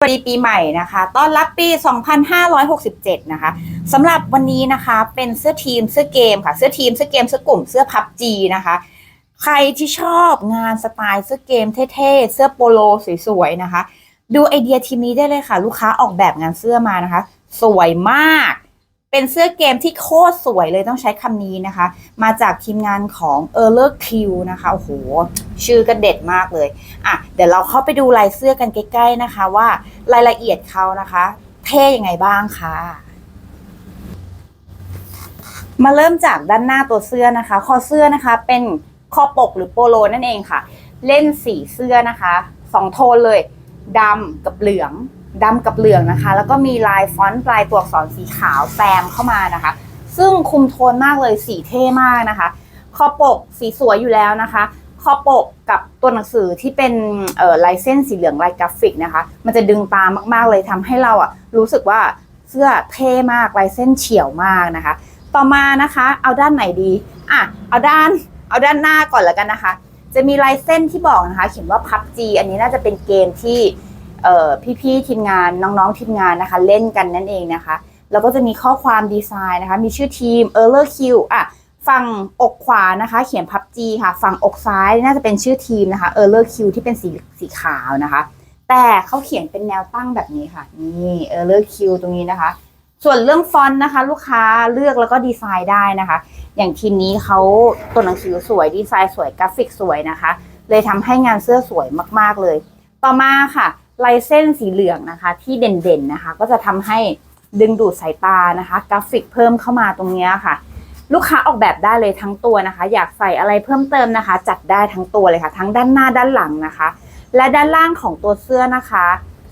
สวัสดีปีใหม่นะคะ ต้อนรับปี 2567 นะคะสำหรับวันนี้นะคะเป็นเสื้อทีมเสื้อเกมค่ะ เสื้อทีมเสื้อเกมเสื้อกลุ่มเสื้อพับจีนะคะ ใครที่ชอบงานสไตล์เสื้อเกมเท่ๆ เสื้อโปโลสวยๆนะคะ ดูไอเดียทีมนี้ได้เลยค่ะ ลูกค้าออกแบบงานเสื้อมานะคะ สวยมาก เป็นเสื้อเกมที่โคตรสวยเลยต้องใช้คำนี้นะคะ มาจากทีมงานของ e r l e r Q นะคะโอ้โหชื่อก็เด็ดมากเลยอะเดี๋ยวเราเข้าไปดูลายเสื้อกันใกล้ๆนะคะ ว่ารายละเอียดเขานะคะ เท่ยังไงบ้างคะมาเริ่มจากด้านหน้าตัวเสื้อนะคะ คอเสื้อนะคะ เป็นคอปกหรือโปโลนั่นเองค่ะ เล่นสีเสื้อนะคะสองโทนเลยดำกับเหลือง ดำกับเหลืองนะคะ แล้วก็มีลายฟอนต์ปลายตัวอักษรสีขาวแซมเข้ามานะคะ ซึ่งคุมโทนมากเลยสีเท่มากนะคะ คอปกสีสวยอยู่แล้วนะคะ คอปกกับตัวหนังสือที่เป็นลายเส้นสีเหลืองลายกราฟิกนะคะ มันจะดึงตามากๆเลยทำให้เราอะรู้สึกว่าเสื้อเท่มากลายเส้นเฉียวมากนะคะ ต่อมานะคะ เอาด้านไหนดีอะเอาด้านเอาด้านหน้าก่อนแล้วกันนะคะ จะมีลายเส้นที่บอกนะคะ เขียนว่าพับจีอันนี้น่าจะเป็นเกมที่ พี่ๆทีมงานน้องๆทีมงานนะคะ เล่นกันนั่นเองนะคะแล้วก็จะมีข้อความดีไซน์นะคะ มีชื่อทีม e r l e r Q อะฝั่งอกขวานะคะ เขียนพับจีค่ะ ฝั่งอกซ้ายน่าจะเป็นชื่อทีมนะคะ e r l e r Q ที่เป็นสีสีขาวนะคะ แต่เขาเขียนเป็นแนวตั้งแบบนี้ค่ะ นี่ e r l e r Q ตรงนี้นะคะ ส่วนเรื่องฟอนต์นะคะ ลูกค้าเลือกแล้วก็ดีไซน์ได้นะคะ อย่างทีมนี้เขาตัวหนังสือสวยดีไซน์สวยกราฟิกสวยนะคะ เลยทำให้งานเสื้อสวยมาก ๆเลย ต่อมาค่ะ ลายเส้นสีเหลืองนะคะ ที่เด่นๆนะคะ ก็จะทำให้ดึงดูดสายตานะคะ กราฟิกเพิ่มเข้ามาตรงนี้ค่ะ ลูกค้าออกแบบได้เลยทั้งตัวนะคะ อยากใส่อะไรเพิ่มเติมนะคะ จัดได้ทั้งตัวเลยค่ะ ทั้งด้านหน้าด้านหลังนะคะ และด้านล่างของตัวเสื้อนะคะ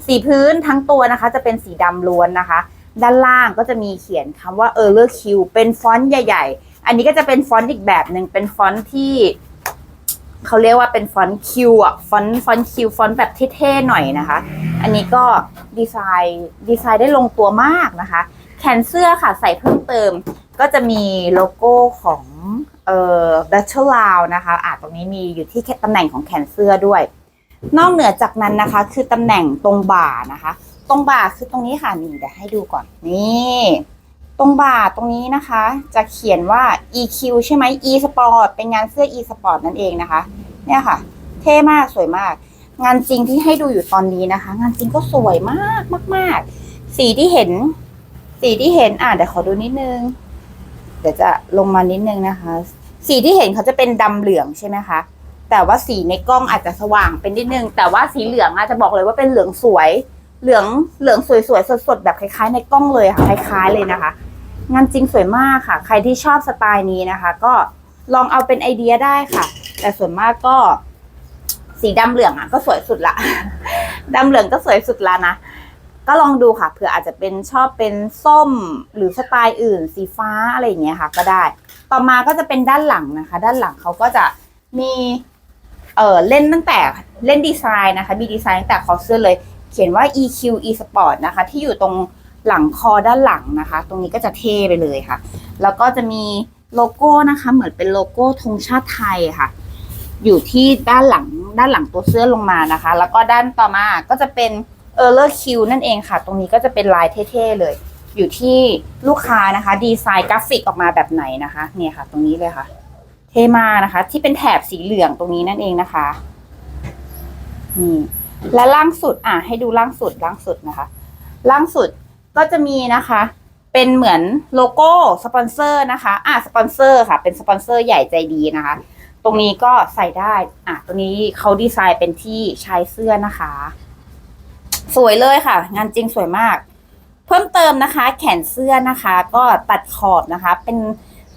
สีพื้นทั้งตัวนะคะ จะเป็นสีดำล้วนนะคะ ด้านล่างก็จะมีเขียนคำว่า e r l e r Q เป็นฟอนต์ใหญ่ ๆ อันนี้ก็จะเป็นฟอนต์อีกแบบหนึ่งเป็นฟอนต์ที่ เขาเรียกว่าเป็นฟอนต์คิวอะฟอนต์ฟอนต์คิวฟอนต์แบบเท่ๆหน่อยนะคะ อันนี้ก็ดีไซน์ดีไซน์ได้ลงตัวมากนะคะ แขนเสื้อค่ะใส่เพิ่มเติม ก็จะมีโลโก้ของเอ่อ Battle r o u นะคะอะตรงนี้มีอยู่ที่ตำแหน่งของแขนเสื้อด้วย นอกเหนือจากนั้นนะคะ คือตำแหน่งตรงบ่านะคะ ตรงบ่าคือตรงนี้ค่ะนี่เดี๋ยวให้ดูก่อนนี่ ตรงบ่าตรงนี้นะคะ จะเขียนว่า EQ ใช่ไหม E Sport เป็นงานเสื้อ E Sport นั่นเองนะคะ เนี่ยค่ะ เท่มากสวยมาก งานจริงที่ให้ดูอยู่ตอนนี้นะคะ งานจริงก็สวยมากมาก ๆ สีที่เห็น สีที่เห็นอะเดี๋ยวขอดูนิดนึง เดี๋ยวจะลงมานิดนึงนะคะ สีที่เห็นเขาจะเป็นดำเหลืองใช่ไหมคะแต่ว่าสีในกล้องอาจจะสว่างเป็นนิดนึง แต่ว่าสีเหลืองอาจจะบอกเลยว่าเป็นเหลืองสวย เหลืองเหลืองสวยๆสดๆแบบคล้ายๆ ในกล้องเลยค่ะคล้าย ๆเลยนะคะ งานจริงสวยมากค่ะ ใครที่ชอบสไตล์นี้นะคะ ก็ลองเอาเป็นไอเดียได้ค่ะ แต่ส่วนมากก็ สีดำเหลืองอะก็สวยสุดละ ดำเหลืองก็สวยสุดละนะ ก็ลองดูค่ะเผื่ออาจจะเป็นชอบเป็นส้มหรือสไตล์อื่น สีฟ้าอะไรอย่างเงี้ยค่ะ ก็ได้ ต่อมาก็จะเป็นด้านหลังนะคะ ด้านหลังเขาก็จะมีเออเล่นตั้งแต่เล่นดีไซน์นะคะ มีดีไซน์ตั้งแต่คอเสื้อเลย เขียนว่า EQ E Sport นะคะ ที่อยู่ตรง หลังคอด้านหลังนะคะ ตรงนี้ก็จะเท่ไปเลยค่ะ แล้วก็จะมีโลโก้นะคะ เหมือนเป็นโลโก้ธงชาติไทยค่ะ อยู่ที่ด้านหลังด้านหลังตัวเสื้อลงมานะคะ แล้วก็ด้านต่อมาก็จะเป็น e r l e r Q นั่นเองค่ะ ตรงนี้ก็จะเป็นลายเท่ๆเลย อยู่ที่ลูกค้านะคะ ดีไซน์กราฟิกออกมาแบบไหนนะคะ เนี่ยค่ะ ตรงนี้เลยค่ะ เท่มานะคะ ที่เป็นแถบสีเหลืองตรงนี้นั่นเองนะคะนี่และล่างสุดอะให้ดูล่างสุดล่างสุดนะคะ ล่างสุด ก็จะมีนะคะ เป็นเหมือนโลโก้สปอนเซอร์นะคะ อะสปอนเซอร์ค่ะ เป็นสปอนเซอร์ใหญ่ใจดีนะคะ ตรงนี้ก็ใส่ได้ อะตัวนี้เขาดีไซน์เป็นที่ชายเสื้อนะคะ สวยเลยค่ะ งานจริงสวยมาก เพิ่มเติมนะคะ แขนเสื้อนะคะ ก็ตัดขอบนะคะ เป็น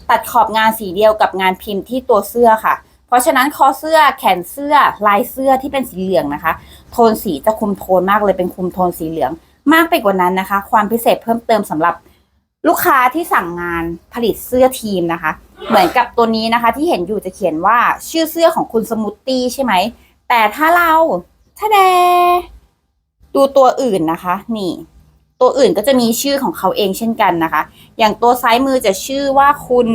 ตัดขอบงานสีเดียวกับงานพิมพ์ที่ตัวเสื้อค่ะ เพราะฉะนั้นคอเสื้อแขนเสื้อลายเสื้อที่เป็นสีเหลืองนะคะ โทนสีจะคุมโทนมากเลยเป็นคุมโทนสีเหลือง มากไปกว่านั้นนะคะ ความพิเศษเพิ่มเติมสำหรับลูกค้าที่สั่งงานผลิตเสื้อทีมนะคะ เหมือนกับตัวนี้นะคะ ที่เห็นอยู่จะเขียนว่าชื่อเสื้อของคุณสมูทตี้ใช่ไหม แต่ถ้าเราถ้าแดดูตัวอื่นนะคะ นี่ ตัวอื่นก็จะมีชื่อของเขาเองเช่นกันนะคะ อย่างตัวซ้ายมือจะชื่อว่าคุณ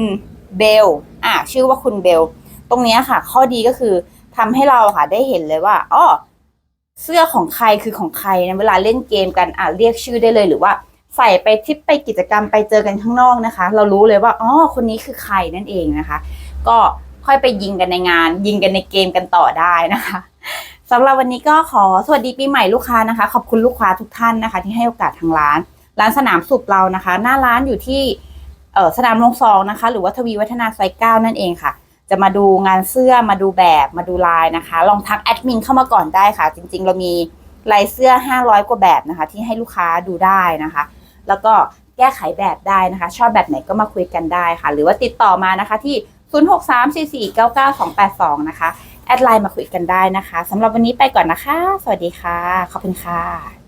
เบลอะชื่อว่าคุณเบล ตรงนี้ค่ะ ข้อดีก็คือทำให้เราค่ะได้เห็นเลยว่าอ้อ เสื้อของใครคือของใครนะเวลาเล่นเกมกันอะเรียกชื่อได้เลยหรือว่าใส่ไปทิปไปกิจกรรมไปเจอกันข้างนอกนะคะ เรารู้เลยว่าอ๋อคนนี้คือใครนั่นเองนะคะ ก็ค่อยไปยิงกันในงาน ยิงกันในเกมกันต่อได้นะคะสำหรับวันนี้ก็ขอสวัสดีปีใหม่ลูกค้านะคะ ขอบคุณลูกค้าทุกท่านนะคะ ที่ให้โอกาสทางร้าน ร้านสนามสุขเรานะคะ หน้าร้านอยู่ที่สนามลงซองนะคะ หรือว่าทวีวัฒนาไซเก้านั่นเองค่ะ จะมาดูงานเสื้อมาดูแบบมาดูลายนะคะ ลองทักแอดมินเข้ามาก่อนได้ค่ะ จริง ๆ เรามีลายเสื้อ 500 กว่าแบบนะคะ ที่ให้ลูกค้าดูได้นะคะ แล้วก็แก้ไขแบบได้นะคะ ชอบแบบไหนก็มาคุยกันได้ค่ะ หรือว่าติดต่อมานะคะที่ 0634499282 นะคะ แอดไลน์มาคุยกันได้นะคะสำหรับวันนี้ไปก่อนนะคะ สวัสดีค่ะ ขอบคุณค่ะ